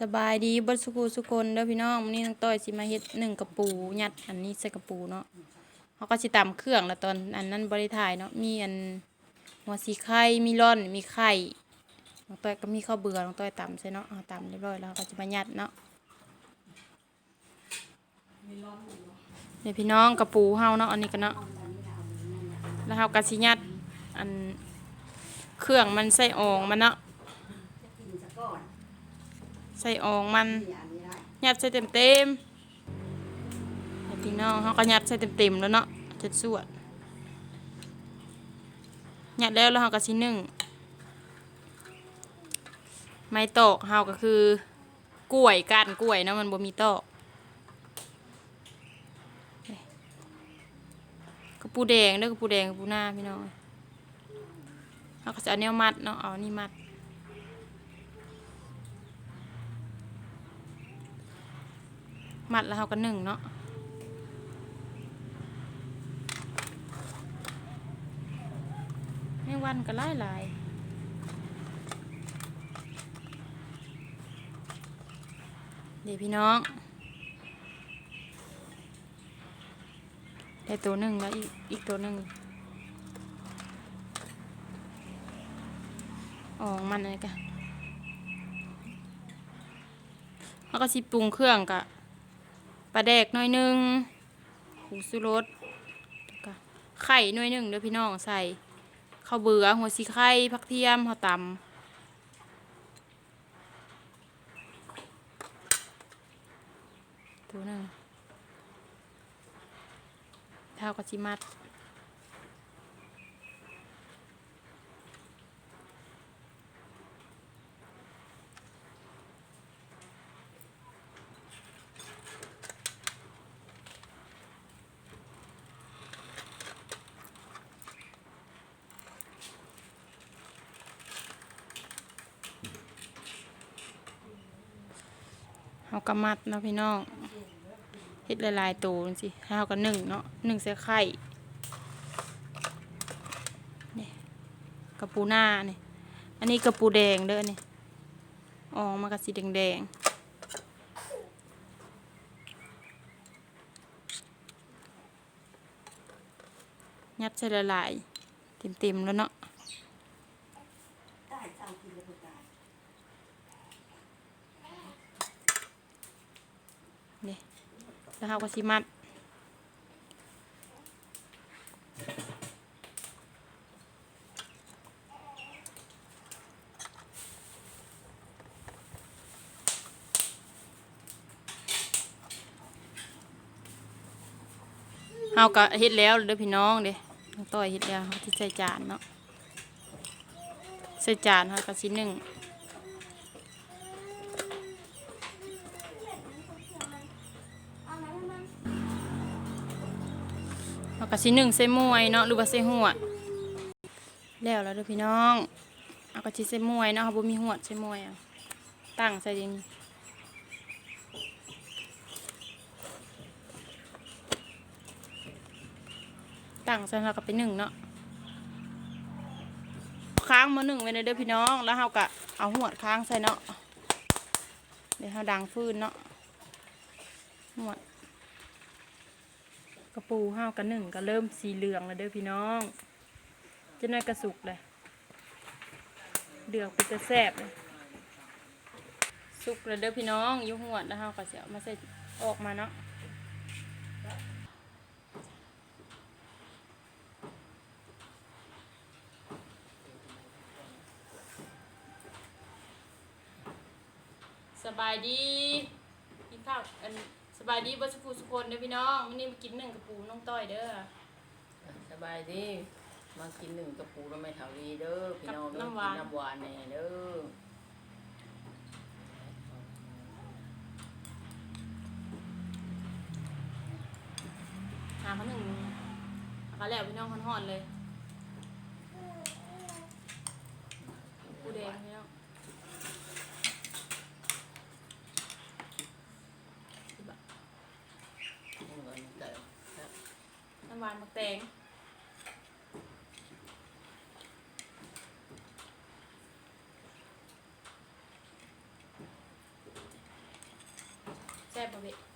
สบายดีบดสุกูสุคนเด้อพี่น้องมื้อนี้น้องต้อยสิมาเฮ็ดหนึ่งกระปูยัดอันนี้ใส่กระปูเนาะเขาก็สิตำเครื่องล้วตอนอันนั้นบ่ได้ถ่ายเนาะมีอันหัวสีไข่มีร่อนมีไข่น้องต้อยก็มีข้าวเบื่อน้องต้อยตำใส่เนาะเอาตำเรียบร้อยแล้วก็จะมายัดเนาะเนี่พี่น้องกระปูเฮาเนาะอันนี้กันเนาะแล้วเฮาก็สิยัดอันเครื่องมันใส่อองมันเนาะ ใส่อองมันอย่านี้ได้ยัดใส่เต็มเต็มพี่น้องเขาก็ยัดใส่เต็มเต็มแล้วเนาะจะสวดยัดแล้วแล้วเขาก็ชิ้นหนึ่งไม้ตอกเฮาก็คือกล้วยก้านกล้วยเนาะมันบ่มีตอกกระปูแดงเด้อกระปูแดงกระปูหน้าพี่น้องเขาก็จะเอาแนวมัดเนาะเอาอันนี่มัด มัดแล้วเขาก็หนึ่งเนาะแมงวันก็ไล่ลายเดี๋ยวพี่น้อง ได้ตัวหนึ่งแล้วอีกอีกตัวหนึ่งออกมันเลยกันแล้วก็สิปรุงเครื่องกะ ปลาแดกหน่อยหนึงหูสุรสไข่หน่อยหนึงเด้อพี่น้องใส่ข้าวเบื่อหัวสีไข่ผักเทียมข้าวตำตัวหนึ่งเท่ากับจิมัด เฮากะมัดเนาะพี่น้องเฮ็ดหลายๆตัวจังซี่เฮาก็นึ่งเนาะหนึ่งใส่ไข่นี่กระปูหน้านี่อันนี้กระปูแดงเด้อนี่ออกมากระสีแดงๆยัดใส่ละลายเต็มๆแล้วเนาะ ได้เจ้ากินแล้วก็ได้ นี่แล้วเราก็สิมัดเฮาก็เฮ็ดแล้วเด้อพี่น้องเด้ต้อยเฮ็ดแล้วเฮาสิใส่จานเนาะใส่จานเฮาก็สิหนึ่งากระชิ้นหนึ่งใส่มวยเนาะหรือว่าใส่หัวแล้วแล้วเด้อพี่น้องเอากระชิ้นใส่มวยเนาะเขาบ่มีหัวดใส่มวยอะตั้งใส่อยังนี้ตั้งใส่แล้วก็ไปหนึ่งเนาะค้างมาหนึ่งไว้เลยเด้อพี่น้องแล้วเราก็เอาหัวค้างใส่เนาะเดี๋ยวเราดังฟืนเนาะหัว ระปูห้าวกระหนึ่งก็เริ่มสีเหลืองแล้วเด้อพี่น้องจะน้อยกระสุกเลยเดือกเป็นจะแซบเลยสุกแล้วเด้อพี่น้องยุ่หัวดแล้วห้าวก็จะเอามาใส่ออกมาเนาะสบายดีกินข้าวอัน บายดีเบัสกูสุคนเด้อพี่น้องวันนี้มากินหนึ่งกระปูน้องต้อยเด้อสบายดีมากินหนึ่งกระปูแล้วไม่เท่าดีเด้อพี่น้องกับเด้อน้ำหวานกินน้ำหวานแน่เด้อหาเขาหนึ่งเอาแล้วพี่น้องห่อนๆเลย หวานมะกแตงแซ่บบ่เบะ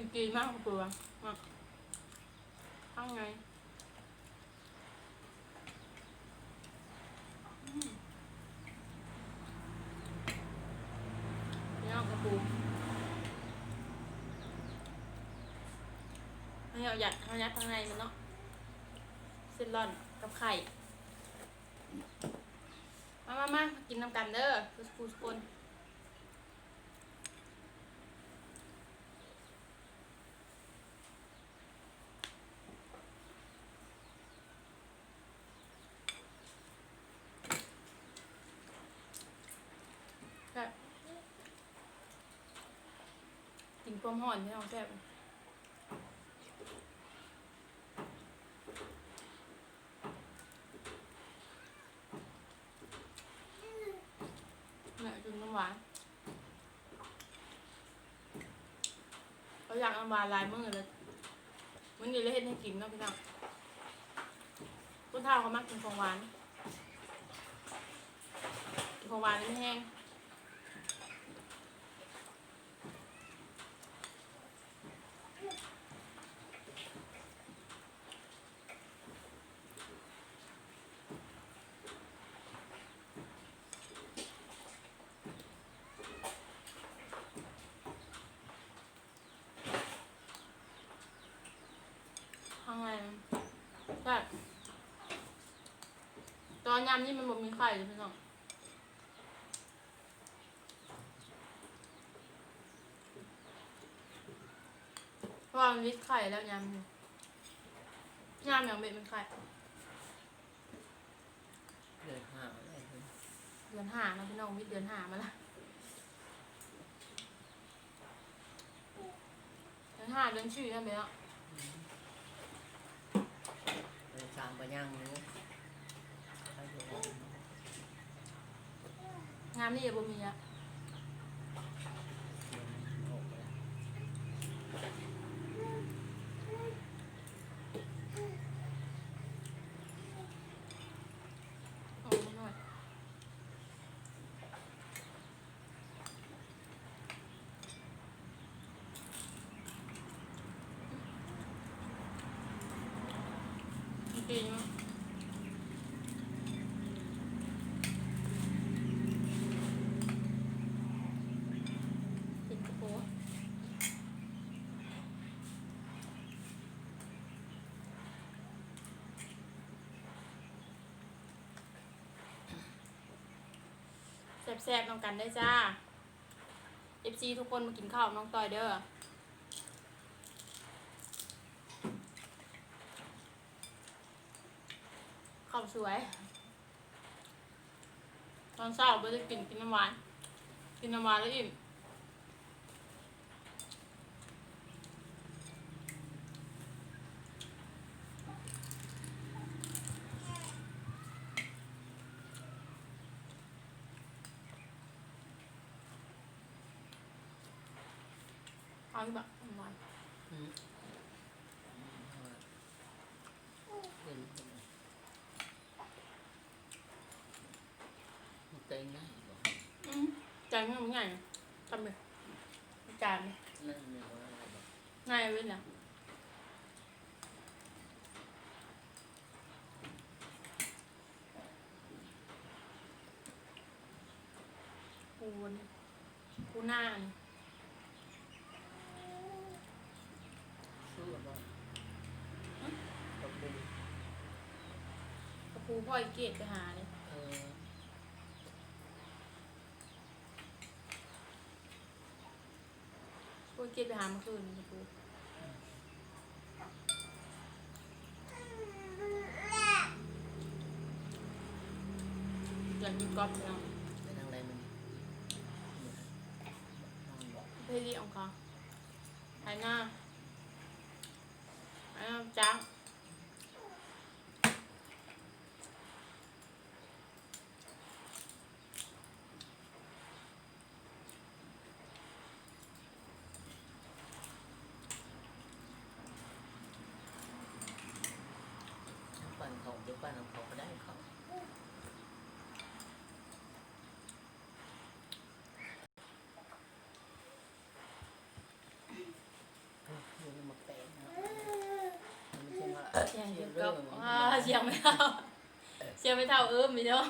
กินกีมากกลัวมากทั้งไงนี่เอากระปูอันนี้เอาหยัดเอายัดข้างในมันเนาะเส้นร่อนกับไข่ มามามากินน้ำกันเด้อทุกผู้ทุกคน ความห่อนที่เราแซ่บเนี่ยกินน้ำหวานเขาอยากน้ำหวานลายมือเลยมื้อนี้เลยเฮ็ดให้กินเนาะพี่น้องคนเฒ่าเขามักกินของหวานกินของหวานนี่แห้ง ข้างในมันใช่ตอนยำนี่มันบ่มีไข่เลยพี่น้องเพราะว่ามันวิดไข่แล้วยำอยู่ยำอย่างเบ็ดมันไข่เดือนห้าอะไรคือเดือนห้านะพี่น้องวิดเดือนห้ามาละเดือนห้าเดือนชื่อนั่นเองเนาะเดือนสามก็ย่างอยู่ใครจะบอกงานนี่อย่าบ่มีอะ เดือนออกไปแล้ว โอ้หน่อย จริงๆสิงโปร์แซ่บๆน้องกันได้จ้า FC ทุกคนมากินข้าวน้องต่อยเด้อ ข้าว สวย ตอนเช้าไปจะกินกินน้ำหวาน กินน้ำหวานแล้วอิ่มเอาที่แบบน้ำหวาน อืมเดือนคนละมั นเต็งได้บอกอืมจานมันง่ายทำเลยจานเลยนั่นไม่ว่าอะไรบอกง่ายเว้ยนะปูนปูหน้านี่ซื้อหรือเปล่าตบดูกระปูพ่ออีเกตไปหาเลย เออพ่ออีเกตไปหาเมื่อคืนกระปูอยากกินก๊อฟเนาะใดมันนอนบอก เพลีของเขาไอ้หน้าไอ้หน้าจ้าง บ้านของเขาก็ได้เขาอยู่ในหมกแตงเนะมันไม่ใช่ว่าเสียงเสียงกับอ่าเสียงไม่เท่าเสียงไม่เท่าเอิ้มพี่น้อง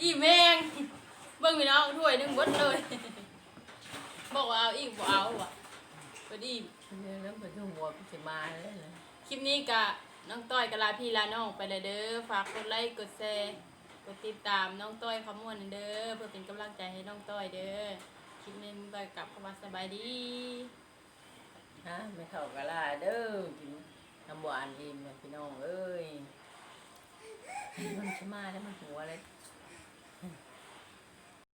อีแมงเบิ่งพี่น้องถ้วยหนึงเบดเลย บอกว่าเอาอีกบ่เอาว่ะพอดี เรื่องนั้นเป็นหัวพิมาเลยนะ คลิปนี้กะ น้องต้อยกะลาพี่ลาน้องไปเลยเด้อฝากกดไลค์กดแชร์กดติดตามน้องต้อยขมวนเด้อเพื่อเป็นกำลังใจให้น้องต้อยเด้อคลิปนี้น้องต้อยกลับเข้ามาสบายดีฮะไม่เท่ากะลาเด้อกินน้ำหวานอิ่มนะพี่น้องเอ้ยมันจะมาแล้วมันหัวเลย